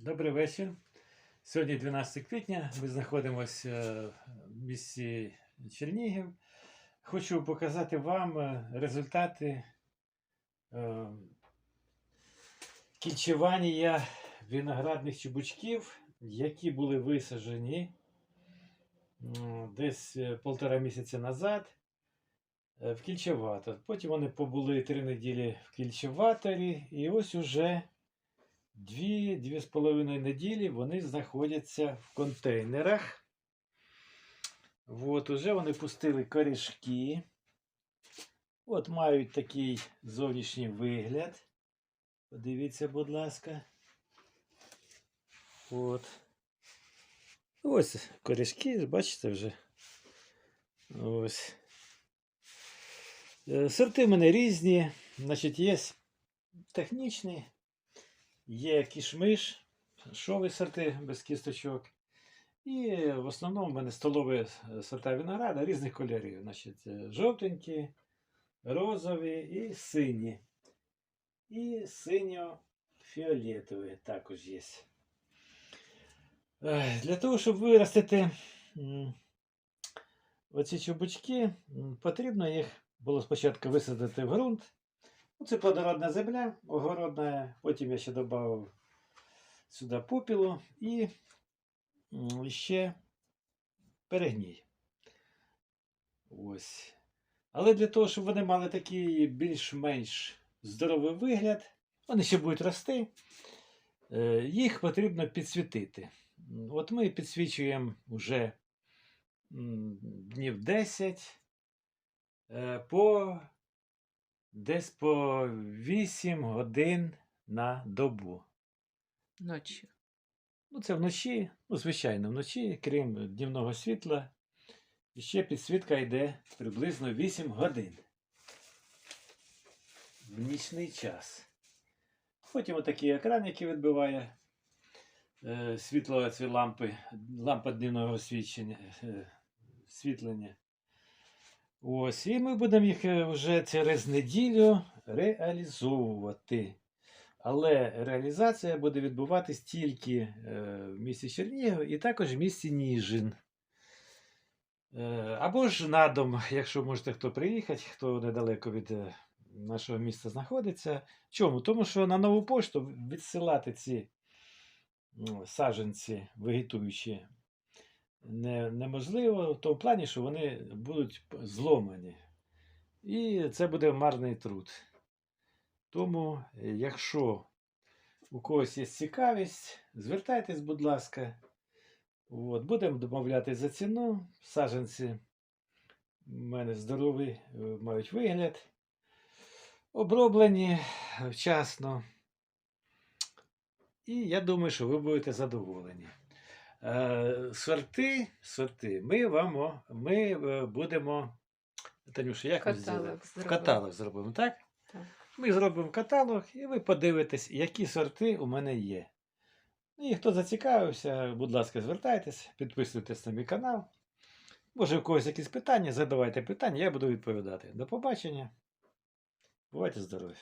Добрий вечір. Сьогодні 12 квітня. Ми знаходимося е, в місті Чернігів. Хочу показати вам е, результати е, кільчування виноградних чубучків, які були висаджені десь полтора місяця назад в кільчеватор. Потім вони побули три неділі в кільчеваторі, і ось уже Дві-дві з половиною неділі вони знаходяться в контейнерах. От, уже вони пустили корішки. От мають такий зовнішній вигляд. Подивіться, будь ласка. От. Ось корішки, бачите вже. Ось. Е, Сорти в мене різні. Значить, є технічні. Є кішмиш, шові сорти без кісточок. І в основному в мене столові сорта винограда різних кольорів. Значить, е, жовтенькі, розові і сині. І синьо-фіолетові також є. Для того, щоб виростити оці чубучки, потрібно їх було спочатку висадити в ґрунт. Ну, Це плодородна земля, огородна. Потім я ще додав сюди попілу і ще перегній. Ось. Але для того, щоб вони мали такий більш-менш здоровий вигляд, вони ще будуть рости, е, їх потрібно підсвітити. От ми підсвічуємо вже днів 10 е, по Десь по 8 годин на добу. Ночі. Ну, це вночі, ну, звичайно, вночі, крім днівного світла, і ще підсвітка йде приблизно 8 годин. В нічний час. Потім отакий екран, який відбиває е, світло ці лампи, лампа днівного свідчення, е, світлення. Ось, і ми будемо їх е, вже через неділю реалізовувати. Але реалізація буде відбуватись тільки е, в місті Чернігів і також в місті Ніжин. Е, або ж на дом, якщо можете хто приїхати, хто недалеко від нашого міста знаходиться. Чому? Тому що на нову пошту відсилати ці саджанці вегетуючі не, неможливо в тому плані, що вони будуть зломані. І це буде марний труд. Тому, е, якщо у когось є цікавість, звертайтесь, будь ласка. От, будемо домовлятися за ціну. Саджанці в мене здорові, е, мають вигляд. Оброблені вчасно. І я думаю, що ви будете задоволені. Е, Сорти, сорти, ми вам ми е, будемо. Танюша, як ми? Каталог зробимо. каталог зробимо, так? Так. Ми зробимо каталог, і ви подивитесь, які сорти у мене є. Ну, І хто зацікавився, будь ласка, звертайтесь, підписуйтесь на мій канал. Може, у когось якісь питання, задавайте питання, я буду відповідати. До побачення. Бувайте здорові!